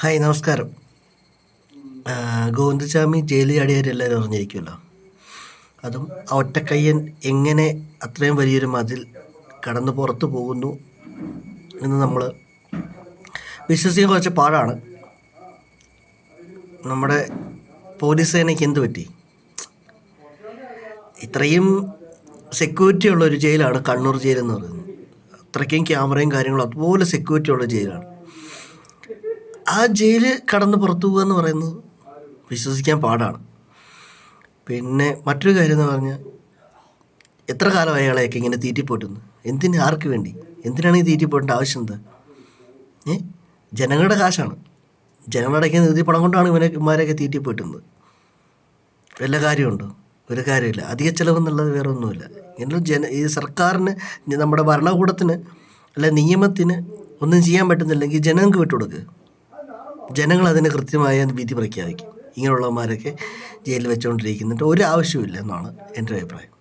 Hi നമസ്കാരം. ഗോവിന്ദസ്വാമി ജയിലിൽ ചാടിയവരെല്ലാവരും അറിഞ്ഞിരിക്കുമല്ലോ അതും ഒറ്റക്കയ്യൻ എങ്ങനെ അത്രയും വലിയൊരു മതിൽ കടന്ന് പുറത്തു പോകുന്നു എന്ന് നമ്മൾ വിശ്വസിക്കാൻ കുറച്ച് പാടാണ്. നമ്മുടെ പോലീസ് സേനയ്ക്ക് എന്ത് പറ്റി? ഇത്രയും സെക്യൂരിറ്റി ഉള്ള ഒരു ജയിലാണ് കണ്ണൂർ ജയിലെന്ന് പറയുന്നത്. അത്രയ്ക്കും ക്യാമറയും കാര്യങ്ങളും അതുപോലെ സെക്യൂരിറ്റി ഉള്ള ജയിലാണ്. ആ ജയിൽ കടന്ന് പുറത്തു പോകുക എന്ന് പറയുന്നത് വിശ്വസിക്കാൻ പാടാണ്. പിന്നെ മറ്റൊരു കാര്യം എന്ന് പറഞ്ഞാൽ എത്ര കാലമായി അയാളെയൊക്കെ ഇങ്ങനെ തീറ്റിപ്പോട്ടുന്നു എന്തിന്? ആർക്ക് വേണ്ടി? എന്തിനാണ് ഈ തീറ്റിപ്പോട്ടേണ്ട ആവശ്യം എന്താ? ഏ? ജനങ്ങളുടെ കാശാണ്. ജനങ്ങളടയ്ക്കുന്ന നികുതി പണം കൊണ്ടാണ് ഇവനെ ഇവന്മാരെയൊക്കെ തീറ്റിപ്പോയിട്ടുന്നത് വല്ല കാര്യമുണ്ടോ? ഒരു കാര്യമില്ല. അധിക ചിലവെന്നുള്ളത് വേറെ ഒന്നുമില്ല ഇങ്ങനെ ജന ഈ സർക്കാരിന് നമ്മുടെ ഭരണകൂടത്തിന് അല്ല നിയമത്തിന് ഒന്നും ചെയ്യാൻ പറ്റുന്നില്ലെങ്കിൽ ജനങ്ങൾക്ക് വിട്ടുകൊടുക്കുക ജനങ്ങൾ അതിന് കൃത്യമായ വിധി പ്രഖ്യാപിക്കും. ഇങ്ങനെയുള്ളവന്മാരൊക്കെ ജയിലിൽ വെച്ചുകൊണ്ടിരിക്കുന്നുണ്ട് ഒരു ആവശ്യമില്ല എന്നാണ് എന്റെ അഭിപ്രായം.